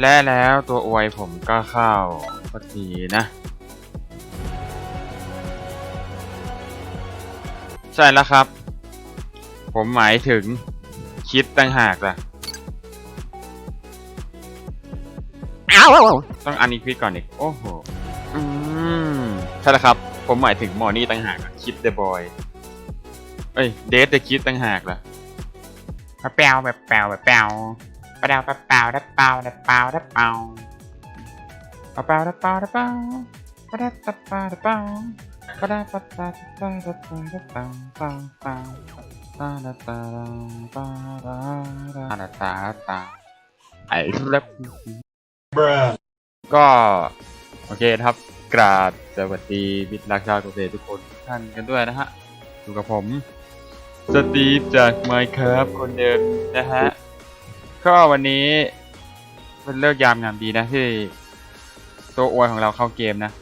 และแล้วตัวอวยผมก็เข้าพอดีนะ ใช่แล้วครับ ผมหมายถึงคิดตั้งหากล่ะเอาต้องอันนี้คิก่อนอีก โอ้โห อืม ใช่แล้วครับ ผมหมายถึงมอนี่ตั้งหากคิดเดอบอยเอ้ยเดทเดะคิดตั้งหากล่ะแปลวแบบแปลวแบบแปลว ปดาปะเปล่าดัเปล่าดัเปล่าดัเปล่าปะเปล่าดัเปล่าดัเปล่าประดัปะเปล่าดัเปล่าประดัปะเปล่าดัเปล่าดัเปล่าดัเปล่าเปล่าเปล่าตาดาตาดาตาดาตาดาตาตาไอ้เล็บก็โอเคครับกราบสวัสดีมิตรรักชาวเกษตรทุกคนท่านกันด้วยนะฮะอยู่กับผม สตีฟจากไมค์ครับคนเดิมนะฮะ ก็วันนี้เป็นเลิกยามงามดีนะที่ตัวอวยของเราเข้าเกมนะ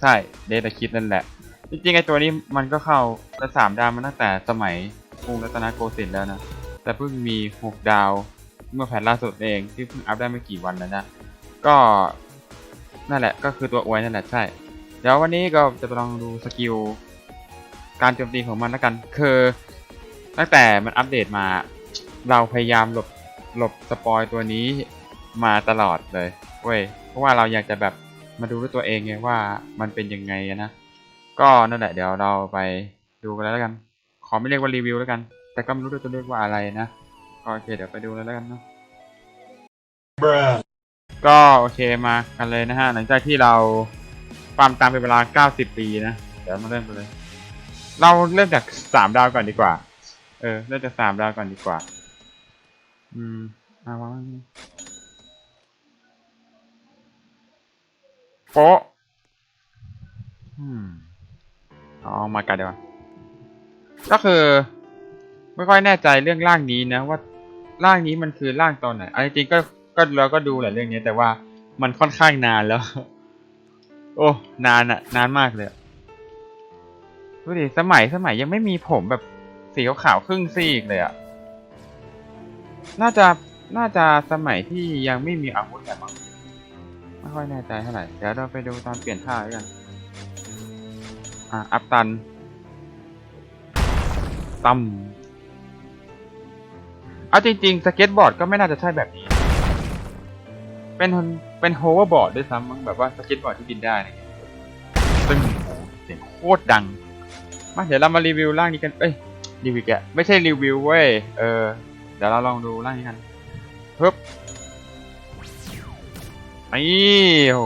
ใช่เดทคิดนั่นแหละ จริงๆไอตัวนี้มันก็เข้าระสามดาวมาตั้งแต่สมัยกรุงรัตนโกสินทร์แล้วนะ แต่เพิ่งมีหกดาวเมื่อแพทล่าสุดเองที่เพิ่งอัพได้ไม่กี่วันแล้วนะ ก็นั่นแหละก็คือตัวอวยนั่นแหละใช่ เดี๋ยววันนี้ก็จะไปลองดูสกิลการโจมตีของมันแล้วกัน คือตั้งแต่มันอัปเดตมา เราพยายามหลบ หลบสปอยตัวนี้มาตลอดเลยเว้ยเพราะว่าเราอยากจะแบบมาดูด้วยตัวเองไงว่ามันเป็นยังไงนะ ก็นั่นแหละเดี๋ยวเราไปดูกันแล้วกัน ขอไม่เรียกว่ารีวิวแล้วกัน แต่ก็ไม่รู้ด้วยจะเรียกว่าอะไรนะก็โอเคเดี๋ยวไปดูแล้วกันเนาะ Bruh. ก็โอเคมากันเลยนะฮะ หลังจากที่เราฟาร์มตามเป็นเวลา 90 ปีนะ เดี๋ยวมาเริ่มกันเลย เราเริ่มจาก 3 ดาวก่อนดีกว่า เออ เริ่มจาก 3 ดาวก่อนดีกว่า อืมอาวางโป๊ะอืมเอามากันเดี๋ยวก็คือ ไม่ค่อยแน่ใจเรื่องร่างนี้นะ ว่าร่างนี้มันคือร่างตอนไหนอันจริงก็ก็เราก็ดูแหละเรื่องนี้แต่ว่ามันค่อนข้างนานแล้ว โอ้นานอะนานมากเลยดูดิสมัยสมัยยังไม่มีผมแบบสีขาวๆครึ่งซีกเลยอะ น่าจะน่าจะสมัยที่ยังไม่มีอาวุธแบบมั้งไม่ค่อยแน่ใจเท่าไหร่เดี๋ยวเราไปดูตอนเปลี่ยนท่ากันอะอัพตันตั้มเอาจริงๆสเก็ตบอร์ดก็ไม่น่าจะใช่แบบนี้ เป็นเป็นโฮเวอร์บอร์ดด้วยซ้ำมั้งแบบว่าสเก็ตบอร์ดที่บินได้นะซึ่งเสียงโคตรดัง มาเดี๋ยวเรามารีวิวร่างนี้กัน เอ้ยรีวิวแกไม่ใช่รีวิวเว้ย เออ ดี๋ยวเราลองดูร่างนี้กันฮึบนี่โห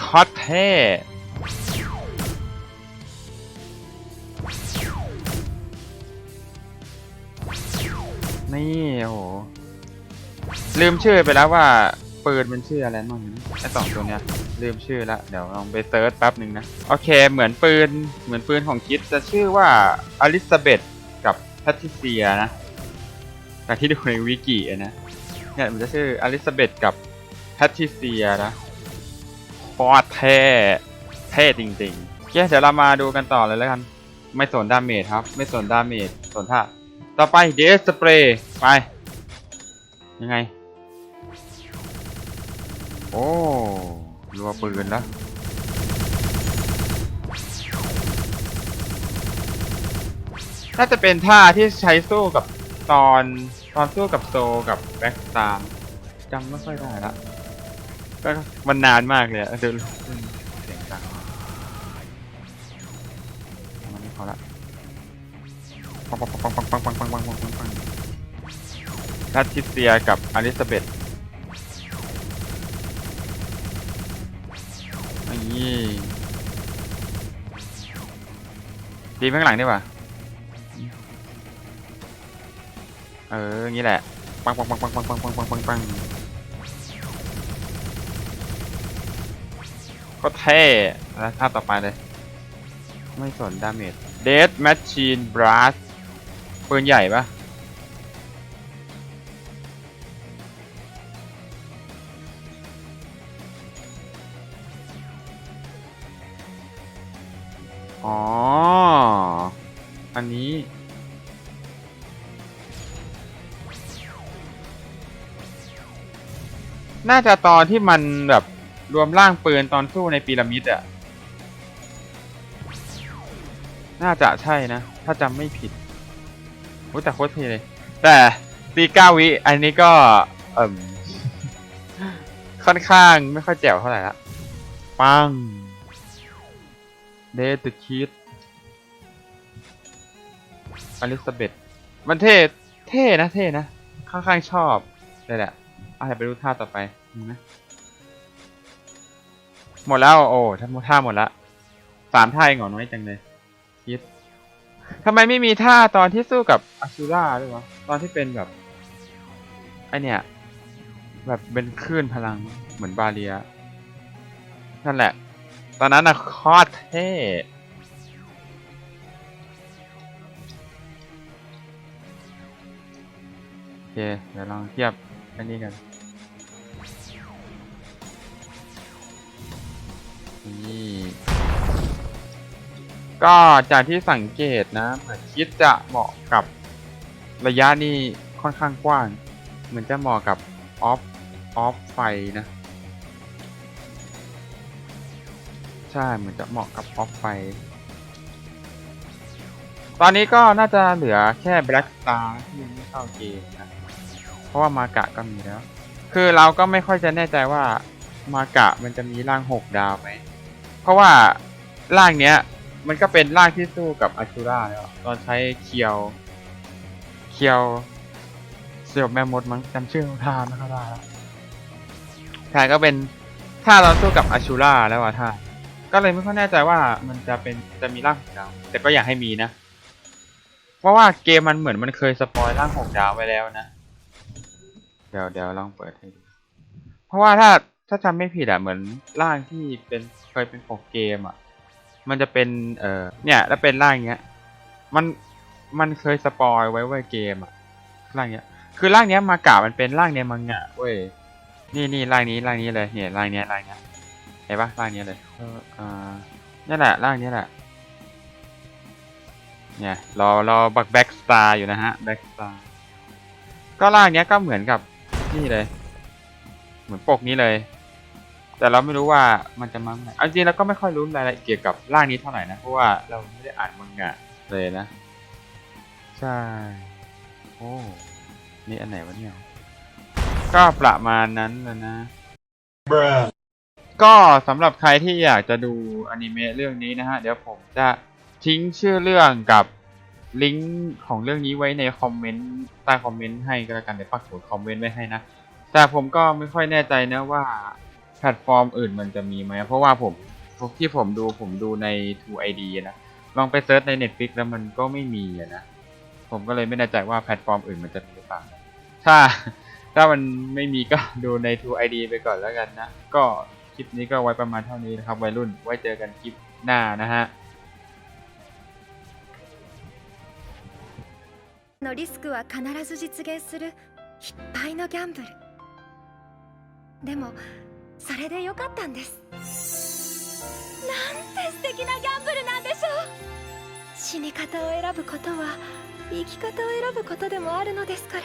คอตเท่นี่โห ลืมชื่อไปแล้วว่าปืนมันชื่ออะไรบ้างนะไอสองตัวเนี้ย ลืมชื่อละเดี๋ยวลองไปเซิร์ชแป๊บหนึ่งนะ โอเค เหมือนปืน เหมือนปืนของคิดจะชื่อว่าอลิซาเบธกับ พทริเซียนะจากที่ดูในวิกิอะนะเนี่ยมันจะชื่ออลิซาเบธกับแพทริเซียนะโคตรเท่เท่จริงๆโอเคเดี๋ยวเรามาดูกันต่อเลยแล้วกัน ไม่สนดาเมจครับ ไม่สนดาเมจสนท่าต่อไปเดสสเปรย์ไป ยังไง โอ้รัวปืนแล้ว น่าจะเป็นท่าที่ใช้สู้กับตอนตอนสู้กับโซกับแบ็กตามจำไม่ค่อยได้ละก็มันนานมากเลยอะเดี๋ยวเสียงดังมันไม่พอละปังปังปังปังปังปังปังปังปังปังปังแพทริเซียกับอลิซาเบธนี่ตีข้างหลังดีกว่า เอองนี้แหละ ปังปังปังปังปังปังปังปังปังปังก็เท่แล้วท่าต่อไปเลย ไม่สนดาเมจ Death Machine Blast ปืนใหญ่ปะอ๋อ อันนี้ น่าจะตอนที่มันแบบรวมร่างปืนตอนสู้ในพีระมิดอะน่าจะใช่นะ ถ้าจำไม่ผิดโอ้แต่โคตรเท่เลย แต่ตีเก้าวิอันนี้ก็เอ่มค่อนข้างไม่ค่อยแจ๋วเท่าไหร่ละปังเดทคิดอลิซาเบธมันเท่ เท่นะ เท่นะ ค่อนข้างชอบเลยแหละ อาจจะไปดูท่าต่อไปมีไหมหมดแล้วโอ้ท่าท่าหมดละสามท่าเองเหรอน้อยจังเลยคิดทำไมไม่มีท่าตอนที่สู้กับอาชูราด้วยวะตอนที่เป็นแบบไอเนี่ยแบบเป็นคลื่นพลังเหมือนบาเลียนั่นแหละ ตอนนั้นนะคตรเท่โอเคเดี๋ยวลองเทียบ อันนี้กัน นี่ ก็จากที่สังเกตนะเหมือนคิดจะเหมาะกับระยะนี่ค่อนข้างกว้าง เหมือนจะเหมาะกับออฟออฟไฟนะ ใช่เหมือนจะเหมาะกับออฟไฟ ตอนนี้ก็น่าจะเหลือแค่ Black Star ที่ยังไม่เข้าเกมนะ เพราะว่ามากะก็มีแล้ว คือเราก็ไม่ค่อยจะแน่ใจว่ามากะมันจะมีร่างหกดาวไหม เพราะว่าร่างเนี้ย มันก็เป็นร่างที่สู้กับอาชูราแล้วตอนใช้เคียว เคียวเสี่ยวแม่มดมั้งจำชื่อท่าไม่ค่อยได้แล้วท่าก็เป็นท่าเราสู้กับอาชูราแล้วอะท่าก็เลยไม่ค่อยแน่ใจว่ามันจะเป็นจะมีร่างหกดาว แต่ก็อยากให้มีนะ เพราะว่าเกมมันเหมือนมันเคยสปอยร่างหกดาวไว้แล้วนะ ดี๋ยวเดี๋ยวลองเปิดให้ดู เพราะว่าถ้าถ้าจำไม่ผิดอะเหมือนร่างที่เป็นเคยเป็นของเกมอะมันจะเป็นเอ่อเนี่ยแล้วเป็นร่างเนี้ย มันมันเคยสปอยไว้ไว้เกมอะร่างเนี้ย คือร่างเนี้ยมากะมันเป็นร่างในมังงะเว้ยนี่นี่ร่างนี้ร่างนี้เลยเนี่ยร่างเนี้ยร่างเนี้ยเห็นปะร่างเนี้ยเลยเอออ่านี่แหละร่างนี้แหละเนี่ยรอรอบักแบ็กสตาร์อยู่นะฮะแบ็กสตาร์ก็ร่างเนี้ยก็เหมือนกับ นี่เลย เหมือนปกนี้เลย แต่เราไม่รู้ว่ามันจะมาเมื่อไหร่เอาจริงๆเราก็ไม่ค่อยรู้รายละเอียดเกี่ยวกับร่างนี้เท่าไหร่นะ เพราะว่าเราไม่ได้อ่านมังงะเลยนะ ใช่ โอ้ นี่อันไหนวะเนี่ย ก็ประมาณนั้นแล้วนะ bruh, ก็สำหรับใครที่อยากจะดูอนิเมะเรื่องนี้นะฮะ เดี๋ยวผมจะทิ้งชื่อเรื่องกับ ลิงก์ของเรื่องนี้ไว้ในคอมเมนต์ใต้คอมเมนต์ให้ก็แล้วกันเดี๋ยวปักหมุดคอมเมนต์ไว้ให้นะ แต่ผมก็ไม่ค่อยแน่ใจนะว่าแพลตฟอร์มอื่นมันจะมีไหมเพราะว่าผมที่ผมดูผมดูใน 2ID นะลองไปเซิร์ชใน Netflix แล้วมันก็ไม่มีนะ ผมก็เลยไม่แน่ใจว่าแพลตฟอร์มอื่นมันจะมีหรือเปล่าถ้าถ้ามันไม่มีก็ดูใน 2ID ไปก่อนแล้วกันนะ ก็คลิปนี้ก็ไว้ประมาณเท่านี้นะครับวัยรุ่นไว้เจอกันคลิปหน้านะฮะ のリスクは必ず実現する。いっぱいのギャンブル。でもそれでよかったんです。なんて素敵なギャンブルなんでしょう。死に方を選ぶことは生き方を選ぶことでもあるのですから。